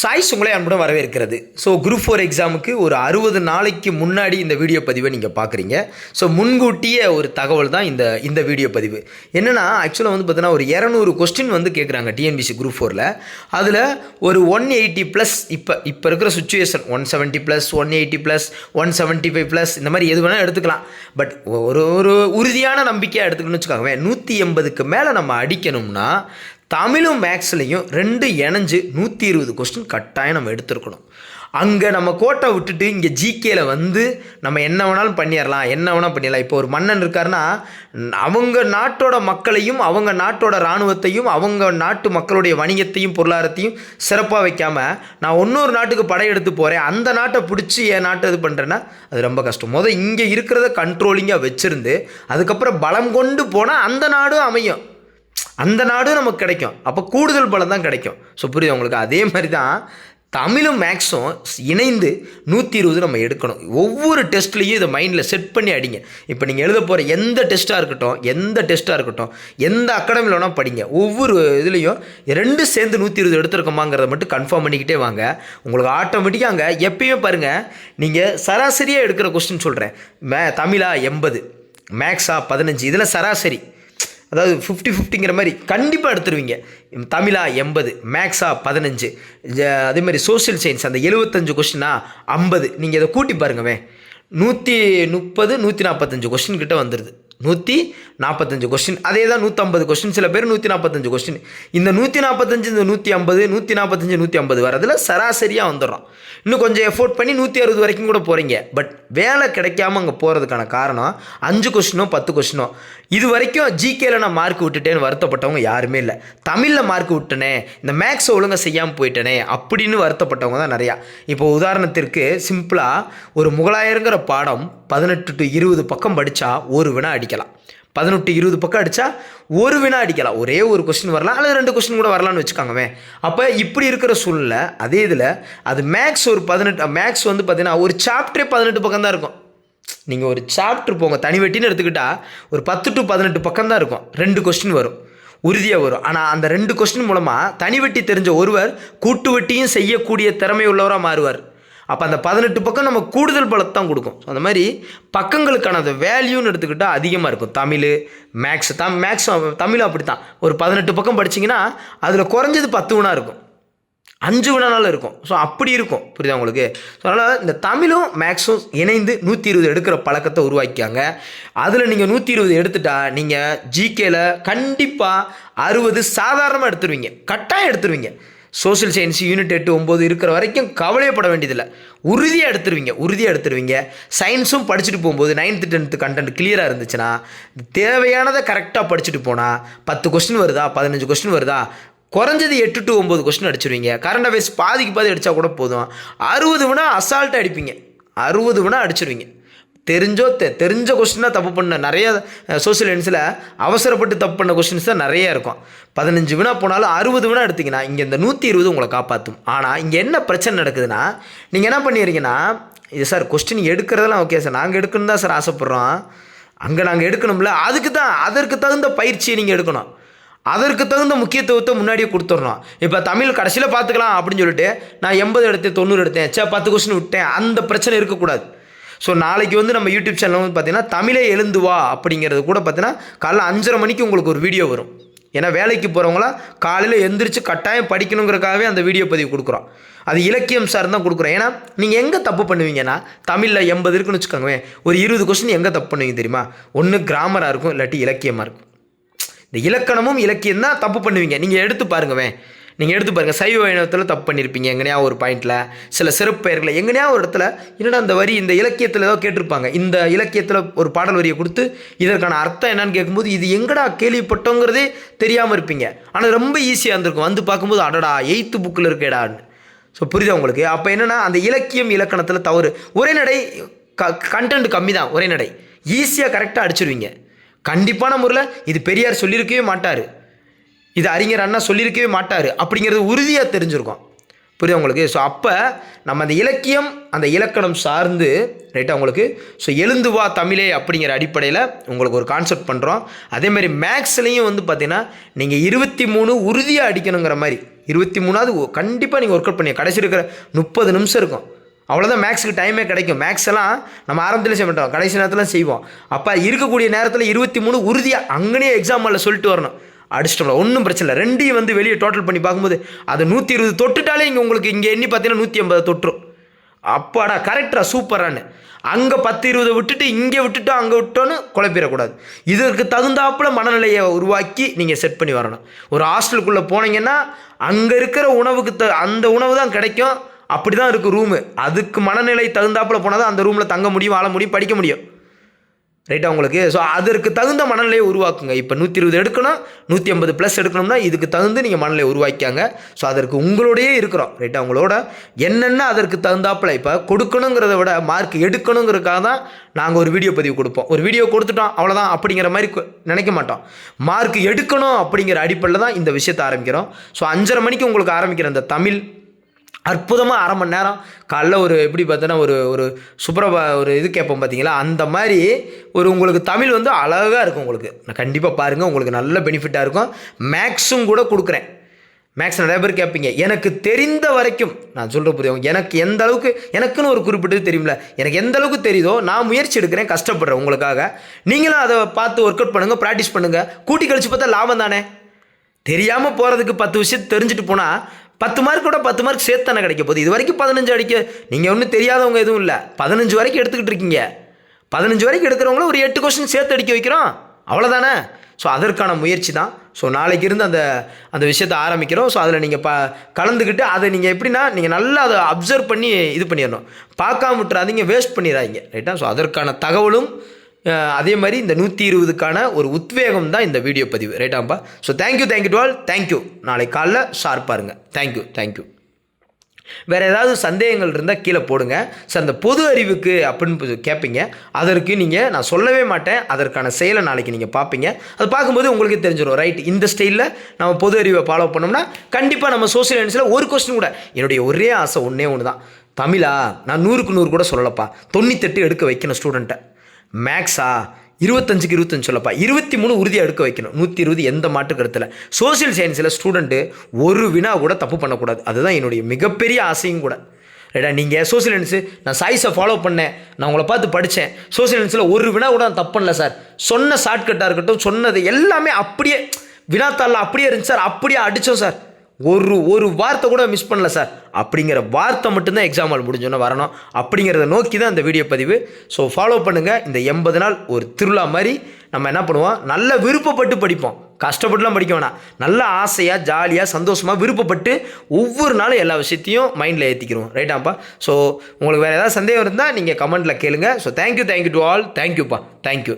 Choice உங்களை அன்புடன் வரவேற்கிறது. ஸோ குரூப் ஃபோர் எக்ஸாமுக்கு ஒரு அறுபது நாளைக்கு முன்னாடி இந்த வீடியோ பதிவை நீங்கள் பார்க்குறீங்க. ஸோ முன்கூட்டிய ஒரு தகவல் தான் இந்த இந்த வீடியோ பதிவு. என்னென்னா ஆக்சுவலாக வந்து பார்த்தீங்கன்னா ஒரு இரநூறு கொஸ்டின் வந்து கேட்குறாங்க டிஎன்பிசி குரூப் ஃபோரில் அதில் ஒரு ஒன் எயிட்டி ப்ளஸ் இப்போ இப்போ இருக்கிற situation one seventy plus one eighty plus one seventy five plus இந்த மாதிரி எது வேணால் எடுத்துக்கலாம். பட் ஒரு ஒரு உறுதியான நம்பிக்கையாக எடுத்துக்கணும்னு வச்சுக்காங்க நூற்றி எண்பதுக்கு மேலே நம்ம அடிக்கணும்னா தமிழும் மேக்ஸ்லையும் ரெண்டு இணைஞ்சு நூற்றி இருபது கொஸ்டின் கட்டாயம் நம்ம எடுத்துருக்கணும். அங்கே நம்ம கோட்டை விட்டுட்டு இங்கே ஜிகேயில் வந்து நம்ம என்ன வேணாலும் பண்ணிடலாம் என்ன வேணால் பண்ணிடலாம். இப்போ ஒரு மன்னன் இருக்காருன்னா அவங்க நாட்டோட மக்களையும் அவங்க நாட்டோட இராணுவத்தையும் அவங்க நாட்டு மக்களுடைய வணிகத்தையும் பொருளாதாரத்தையும் சிறப்பாக வைக்காமல் நான் இன்னொரு நாட்டுக்கு படையெடுத்து போகிறேன் அந்த நாட்டை பிடிச்சி என் நாட்டை இது பண்ணுறேன்னா அது ரொம்ப கஷ்டம். முதல் இங்கே இருக்கிறத கண்ட்ரோலிங்காக வச்சுருந்து அதுக்கப்புறம் பலம் கொண்டு போனால் அந்த நாடும் அமையும். அந்த நாடும் நமக்கு கிடைக்கும். அப்போ கூடுதல் பலம் தான் கிடைக்கும். ஸோ புரியுது உங்களுக்கு? அதே மாதிரி தான் தமிழும் மேக்ஸும் இணைந்து நூற்றி இருபது நம்ம எடுக்கணும். ஒவ்வொரு டெஸ்ட்லேயும் இதை மைண்டில் செட் பண்ணி அடிங்க. இப்போ நீங்கள் எழுத போகிற எந்த டெஸ்ட்டாக இருக்கட்டும் எந்த டெஸ்ட்டாக இருக்கட்டும் எந்த அகாடமியில் வேணால் படிங்க. ஒவ்வொரு இதுலேயும் ரெண்டு சேர்ந்து நூற்றி இருபது எடுத்துருக்கோமாங்கிறத மட்டும் கன்ஃபார்ம் பண்ணிக்கிட்டே வாங்க. உங்களுக்கு ஆட்டோமேட்டிக்காக அங்கே எப்பயுமே பாருங்கள் நீங்கள் சராசரியாக எடுக்கிற கொஸ்டின் சொல்கிறேன் மே தமிழா எண்பது மேக்ஸா பதினஞ்சு இதில் சராசரி. அதாவது ஃபிஃப்டி ஃபிஃப்டிங்கிற மாதிரி கண்டிப்பாக எடுத்துருவீங்க. தமிழா எண்பது மேக்ஸா பதினஞ்சு அதே மாதிரி சோஷியல் சயின்ஸ் அந்த எழுபத்தஞ்சு கொஷினா ஐம்பது. நீங்கள் இதை கூட்டி பாருங்கவே நூற்றி முப்பது நூற்றி நாற்பத்தஞ்சு கொஷின் கிட்ட வந்துடுது நூற்றி நாற்பத்தஞ்சு கொஸ்டின் அதே தான் நூற்றம்பது கொஸ்டின் சில பேர் நூற்றி நாற்பத்தஞ்சு கொஸ்டின் இந்த நூற்றி நாற்பத்தஞ்சு இந்த நூற்றி ஐம்பது நூற்றி நாற்பத்தஞ்சு நூற்றி ஐம்பது வரதில் சராசரியாக வந்துடுறோம். இன்னும் கொஞ்சம் எஃபோர்ட் பண்ணி நூற்றி அறுபது வரைக்கும் கூட போகிறீங்க பட் வேலை கிடைக்காம அங்கே போகிறதுக்கான காரணம் அஞ்சு கொஸ்டினோ பத்து கொஸ்டினோ இது வரைக்கும் ஜிகேல நான் மார்க் விட்டுட்டேன்னு வருத்தப்பட்டவங்க யாருமே இல்லை. தமிழில் மார்க் விட்டனே இந்த மேக்ஸ் ஒழுங்காக செய்யாமல் போயிட்டனே அப்படின்னு வருத்தப்பட்டவங்க தான் நிறையா. இப்போ உதாரணத்திற்கு சிம்பிளாக ஒரு முகலாயருங்கிற பாடம் பதினெட்டு டு இருபது பக்கம் படித்தா ஒரு வினா அடிக்கலாம். பதினெட்டு இருபது பக்கம் அடித்தா ஒரு வினா அடிக்கலாம். ஒரே ஒரு கொஸ்டின் வரலாம். அல்லது ரெண்டு கொஸ்டின் கூட வரலாம்னு வச்சுக்காங்கவே அப்போ இப்படி இருக்கிற சூழ்நிலை அதே இதில் அது மேக்ஸ் ஒரு பதினெட்டு மேக்ஸ் வந்து பார்த்தீங்கன்னா ஒரு சாப்டரே பதினெட்டு பக்கம் தான் இருக்கும். நீங்கள் ஒரு சாப்டர் போங்க தனி வெட்டின்னு எடுத்துக்கிட்டா ஒரு பத்து டு பதினெட்டு பக்கம் தான் இருக்கும். ரெண்டு கொஸ்டின் வரும். உறுதியாக வரும். ஆனால் அந்த ரெண்டு கொஸ்டின் மூலமாக தனி வெட்டி தெரிஞ்ச ஒருவர் கூட்டு வெட்டியும் செய்யக்கூடிய திறமை உள்ளவராக மாறுவார். அப்போ அந்த பதினெட்டு பக்கம் நம்ம கூடுதல் பலத்தை தான் கொடுக்கும். ஸோ அந்த மாதிரி பக்கங்களுக்கான அந்த வேல்யூன்னு எடுத்துக்கிட்டால் அதிகமாக இருக்கும். தமிழ் மேக்ஸ் தம் மேக்ஸ் தமிழும் அப்படி தான் ஒரு பதினெட்டு பக்கம் படிச்சிங்கன்னா அதில் குறைஞ்சது பத்து வினா இருக்கும். அஞ்சு வினானாலும் இருக்கும். ஸோ அப்படி இருக்கும். புரியுதா உங்களுக்கு? ஸோ அதனால் இந்த தமிழும் மேக்ஸும் இணைந்து நூற்றி இருபது எடுக்கிற பழக்கத்தை உருவாக்கிக்காங்க அதில் நீங்கள் நூற்றி இருபது எடுத்துட்டா நீங்கள் ஜிகேல கண்டிப்பாக அறுபது சாதாரணமாக எடுத்துருவீங்க. கட்டாயம் எடுத்துருவீங்க. சோஷியல் சயின்ஸ் யூனிட் எட்டு ஒம்பது இருக்கிற வரைக்கும் கவலையப்பட வேண்டியதில்லை. உறுதியாக எடுத்துருவீங்க உறுதியாக எடுத்துருவீங்க. சயின்ஸும் படிச்சுட்டு போகும்போது நைன்த்து டென்த்து கண்டென்ட் கிளியராக இருந்துச்சுன்னா தேவையானதை கரெக்டாக படிச்சுட்டு போனால் பத்து கொஸ்டின் வருதா பதினஞ்சு கொஸ்டின் வருதா குறைஞ்சது எட்டு டு ஒம்பது கொஸ்டின் அடிச்சிருவீங்க. கரண்ட் அஃபேர்ஸ் பாதிக்கு பாதி அடித்தா கூட போதும். அறுபது வினா அசால்ட்டாக அடிப்பீங்க. அறுபது வினா அடிச்சிருவீங்க. தெரிஞ்சோ தெ தெரிஞ்ச கொஸ்டினாக தப்பு பண்ண நிறைய சோசியல் சயின்ஸில் அவசரப்பட்டு தப்பு பண்ண கொஸ்டின்ஸ் தான் நிறைய இருக்கும். பதினஞ்சு வினா போனாலும் அறுபது வினா எடுத்திங்கன்னா இங்கே இந்த நூற்றி இருபது உங்களை காப்பாற்றும் ஆனால் இங்கே என்ன பிரச்சனை நடக்குதுன்னா நீங்கள் என்ன பண்ணிடுறீங்கன்னா இது சார் கொஸ்டின் எடுக்கிறதெல்லாம் ஓகே சார் நாங்கள் எடுக்கணும் தான் சார் ஆசைப்பட்றோம். அங்கே நாங்கள் எடுக்கணும்ல. அதுக்கு தான் அதற்கு தகுந்த பயிற்சியை நீங்கள் எடுக்கணும். அதற்கு தகுந்த முக்கியத்துவத்தை முன்னாடியே கொடுத்துட்றோம் இப்போ தமிழ் கடைசியில் பார்த்துக்கலாம் அப்படின்னு சொல்லிட்டு நான் எண்பது எடுத்தேன் தொண்ணூறு எடுத்தேன். சே பத்து கொஸ்டின் விட்டேன். அந்த பிரச்சனை இருக்கக்கூடாது. ஸோ நாளைக்கு வந்து நம்ம யூடியூப் சேனல் வந்து பார்த்தீங்கன்னா தமிழே எழுந்து வா அப்படிங்கிறது கூட பார்த்தீங்கன்னா காலைல அஞ்சரை மணிக்கு உங்களுக்கு ஒரு வீடியோ வரும். ஏன்னா வேலைக்கு போகிறவங்களாம் காலையில் எந்திரிச்சு கட்டாயம் படிக்கணுங்கிறக்காகவே அந்த வீடியோ பதிவு கொடுக்குறோம். அது இலக்கியம் சார் தான் கொடுக்குறோம். ஏன்னா நீங்கள் எங்கே தப்பு பண்ணுவீங்கன்னா தமிழில் எண்பது இருக்குன்னு வச்சுக்கோங்களேன் ஒரு இருபது கொஸ்டின் எங்கே தப்பு பண்ணுவீங்க தெரியுமா? ஒன்று கிராமராக இருக்கும் இல்லாட்டி இலக்கியமாக இருக்கும். இந்த இலக்கணமும் இலக்கியம் தான் தப்பு பண்ணுவீங்க. நீங்கள் எடுத்து பாருங்கவேன் நீங்கள் எடுத்து பாருங்கள் சைவ இனத்தில் தப்பு பண்ணியிருப்பீங்க எங்கனையா ஒரு பாயிண்டில் சில சிறப்பு பெயர்களை எங்கனையா ஒரு இடத்துல என்னடா அந்த வரி இந்த இலக்கியத்தில் ஏதோ கேட்டிருப்பாங்க. இந்த இலக்கியத்தில் ஒரு பாடல் வரியை கொடுத்து இதற்கான அர்த்தம் என்னன்னு கேட்கும்போது இது எங்கடா கேள்விப்பட்டோங்கிறதே தெரியாமல் இருப்பீங்க. ஆனால் ரொம்ப ஈஸியாக இருந்திருக்கும். வந்து பார்க்கும்போது அடடா எயித்து புக்கில் இருக்கேடான்னு ஸோ புரியுதா உங்களுக்கு? அப்போ என்னென்னா அந்த இலக்கியம் இலக்கணத்தில் தவறு. உரைநடை க கண்டென்ட் கம்மி தான் உரைநடை ஈஸியாக கரெக்டாக அடிச்சிருவீங்க. கண்டிப்பான முறையில் இது பெரியார் சொல்லியிருக்கவே மாட்டார். இது அறிஞர் அண்ணா சொல்லியிருக்கவே மாட்டார் அப்படிங்கிறது உறுதியாக தெரிஞ்சிருக்கும். புரியுது உங்களுக்கு? ஸோ அப்போ நம்ம அந்த இலக்கியம் அந்த இலக்கணம் சார்ந்து ரைட்டாக உங்களுக்கு? ஸோ எழுந்து வா தமிழே அப்படிங்கிற அடிப்படையில் உங்களுக்கு ஒரு கான்செப்ட் பண்ணுறோம் அதேமாதிரி மேக்ஸ்லேயும் வந்து பார்த்திங்கன்னா நீங்கள் இருபத்தி மூணு உறுதியாக அடிக்கணுங்கிற மாதிரி இருபத்தி மூணாவது கண்டிப்பாக நீங்கள் ஒர்க் அவுட் பண்ணி கடைசி இருக்கிற முப்பது நிமிஷம் இருக்கும். அவ்வளோதான் மேக்ஸுக்கு டைமே கிடைக்கும். மேக்ஸ் எல்லாம் நம்ம ஆரம்பத்தில் செய்ய மாட்டோம். கடைசி நேரத்தில் செய்வோம். அப்போ இருக்கக்கூடிய நேரத்தில் இருபத்தி மூணு உறுதியாக அங்கேயே எக்ஸாம் சொல்லிட்டு வரணும். அடிச்சிட்டோம்ல ஒன்றும் பிரச்சனை இல்லை. ரெண்டையும் வந்து வெளியே டோட்டல் பண்ணி பார்க்கும்போது அது நூற்றி இருபது தொட்டுட்டாலே இங்கே உங்களுக்கு இங்கே எண்ணி பார்த்தீங்கன்னா நூற்றி ஐம்பது தொட்டுரும். அப்பாடா கரெக்டா சூப்பரான்னு அங்கே பத்து இருபதை விட்டுட்டு இங்கே விட்டுட்டோம் அங்கே விட்டோன்னு குழப்பிடக்கூடாது. இதற்கு தகுந்தாப்பில் மனநிலையை உருவாக்கி நீங்கள் செட் பண்ணி வரணும். ஒரு ஹாஸ்டலுக்குள்ளே போனீங்கன்னா அங்கே இருக்கிற உணவுக்கு த அந்த உணவு தான் கிடைக்கும். அப்படி தான் இருக்குது ரூமு அதுக்கு மனநிலை தகுந்தாப்பில் போனால் தான் அந்த ரூமில் தங்க முடியும் வாழ முடியும் படிக்க முடியும். ரைட்டா உங்களுக்கு? ஸோ அதற்கு தகுந்த மனநிலையை உருவாக்குங்க. இப்போ நூற்றி இருபது எடுக்கணும் நூற்றி ஐம்பது ப்ளஸ் எடுக்கணும்னா இதுக்கு தகுந்து நீங்கள் மனநிலையை உருவாக்கிக்காங்க ஸோ அதற்கு உங்களோடயே இருக்கிறோம். ரைட்டா உங்களோட என்னென்ன அதற்கு தகுந்தாப்புல இப்போ கொடுக்கணுங்கிறத விட மார்க் எடுக்கணுங்கிறதுக்காக தான் நாங்கள் ஒரு வீடியோ பதிவு கொடுப்போம். ஒரு வீடியோ கொடுத்துட்டோம் அவ்வளோதான் அப்படிங்கிற மாதிரி நினைக்க மாட்டோம். மார்க் எடுக்கணும் அப்படிங்கிற அடிப்படையில் தான் இந்த விஷயத்தை ஆரம்பிக்கிறோம். ஸோ அஞ்சரை மணிக்கு உங்களுக்கு ஆரம்பிக்கிற இந்த தமிழ் அற்புதமாக அரை மணி நேரம் காலைல ஒரு எப்படி பார்த்தோன்னா ஒரு ஒரு சுப்ரபா ஒரு இது கேட்போம் பார்த்தீங்களா? அந்த மாதிரி ஒரு உங்களுக்கு தமிழ் வந்து அழகாக இருக்கும் உங்களுக்கு. நான் கண்டிப்பாக பாருங்கள் உங்களுக்கு நல்ல பெனிஃபிட்டாக இருக்கும். மேக்ஸும் கூட கொடுக்குறேன். மேக்ஸ் நிறைய பேர் கேட்பீங்க. எனக்கு தெரிந்த வரைக்கும் நான் சொல்கிற புரியும் எனக்கு எந்த அளவுக்கு எனக்குன்னு ஒரு குறிப்பிட்டது தெரியும்ல. எனக்கு எந்த அளவுக்கு தெரியுதோ நான் முயற்சி எடுக்கிறேன் கஷ்டப்படுறேன் உங்களுக்காக. நீங்களும் அதை பார்த்து ஒர்க் அவுட் பண்ணுங்கள் ப்ராக்டிஸ் பண்ணுங்கள் கூட்டி கழிச்சு பார்த்தா லாபம் தானே? தெரியாமல் போகிறதுக்கு பத்து விஷயம் தெரிஞ்சுட்டு போனால் பத்து மார்க் கூட பத்து மார்க் சேர்த்து தானே கிடைக்க போகுது. இது வரைக்கும் பதினஞ்சு அடிக்க நீங்கள் ஒன்றும் தெரியாதவங்க எதுவும் இல்லை. பதினஞ்சு வரைக்கும் எடுத்துக்கிட்டு இருக்கீங்க. பதினஞ்சு வரைக்கும் எடுக்கிறவங்கள ஒரு எட்டு கொஸ்டின் சேர்த்து அடிக்க வைக்கிறோம். அவ்வளோதானே ஸோ அதற்கான முயற்சி தான். ஸோ நாளைக்கு இருந்து அந்த அந்த விஷயத்தை ஆரம்பிக்கிறோம். ஸோ அதில் நீங்கள் ப கலந்துக்கிட்டு அதை நீங்கள் எப்படின்னா நீங்கள் நல்லா அதை அப்சர்வ் பண்ணி இது பண்ணிடணும். பார்க்காம விட்டுறாதீங்க வேஸ்ட் பண்ணிடாதீங்க. ரைட்டா ஸோ அதற்கான தகவலும் அதே மாதிரி இந்த நூற்றி இருபதுக்கான ஒரு உத்வேகம் தான் இந்த வீடியோ பதிவு. ரைட்டாம்பா so thank you thank you to all thank you நாளை காலைல ஷார்ப்பாக இருங்க. தேங்க்யூ தேங்க்யூ வேறு ஏதாவது சந்தேகங்கள் இருந்தால் கீழே போடுங்க. சார் அந்த பொது அறிவுக்கு அப்படின்னு கேட்பீங்க அதற்கு நீங்கள் நான் சொல்லவே மாட்டேன். அதற்கான செயலை நாளைக்கு நீங்கள் பார்ப்பீங்க அது பார்க்கும்போது உங்களுக்கு தெரிஞ்சிடும் ரைட் இந்த ஸ்டைலில் நம்ம பொது அறிவை ஃபாலோ பண்ணோம்னா கண்டிப்பாக நம்ம சோசியல் சயின்ஸில் ஒரு கொஸ்டின் கூட. என்னுடைய ஒரே ஆசை ஒன்றே ஒன்று தான் தமிழா நான் நூறுக்கு நூறு கூட சொல்லலப்பா. தொண்ணூத்தெட்டு எடுக்க வைக்கணும் ஸ்டூடெண்ட்டை மேக்ஸா இருபத்தஞ்சுக்கு இருபத்தஞ்சு சொல்லப்பா. இருபத்தி மூணு உறுதியாக எடுக்க வைக்கணும். நூற்றி இருபது எந்த மாற்று கருத்தில்? சோசியல் சயின்ஸில் ஸ்டூடெண்ட்டு ஒரு வினா கூட தப்பு பண்ணக்கூடாது. அதுதான் என்னுடைய மிகப்பெரிய ஆசையும் கூட. ரைட்டா நீங்கள் சோசியல் சயின்ஸு நான் சாய்ஸை ஃபாலோ பண்ணேன். நான் உங்களை பார்த்து படித்தேன் சோசியல் சயின்ஸில் ஒரு வினா கூட நான் தப்பு பண்ணல சார் சொன்ன ஷார்ட்கட்டாக இருக்கட்டும் சொன்னது எல்லாமே அப்படியே வினாத்தாளில் அப்படியே இருந்துச்சு சார் அப்படியே அடித்தோம் சார் ஒரு ஒரு வார்த்தை கூட மிஸ் பண்ணல சார் அப்படிங்கிற வார்த்தை மட்டும்தான் எக்ஸாம் ஹால் முடிஞ்சோன்னே வரணும். அப்படிங்கிறத நோக்கி தான் இந்த வீடியோ பதிவு. ஸோ ஃபாலோ பண்ணுங்கள் இந்த எண்பது நாள் ஒரு திருவிழா மாதிரி நம்ம என்ன பண்ணுவோம்? நல்ல விருப்பப்பட்டு படிப்போம். கஷ்டப்பட்டுலாம் படிக்க வேணாம். நல்லா ஆசையாக ஜாலியாக சந்தோஷமாக விருப்பப்பட்டு ஒவ்வொரு நாளும் எல்லா விஷயத்தையும் மைண்டில் ஏற்றிக்கிறோம் ரைட்டாப்பா ஸோ உங்களுக்கு வேறு ஏதாவது சந்தேகம் இருந்தால் நீங்கள் கமெண்ட்டில் கேளுங்க. So thank you thank you to all தேங்க்யூப்பா தேங்க்யூ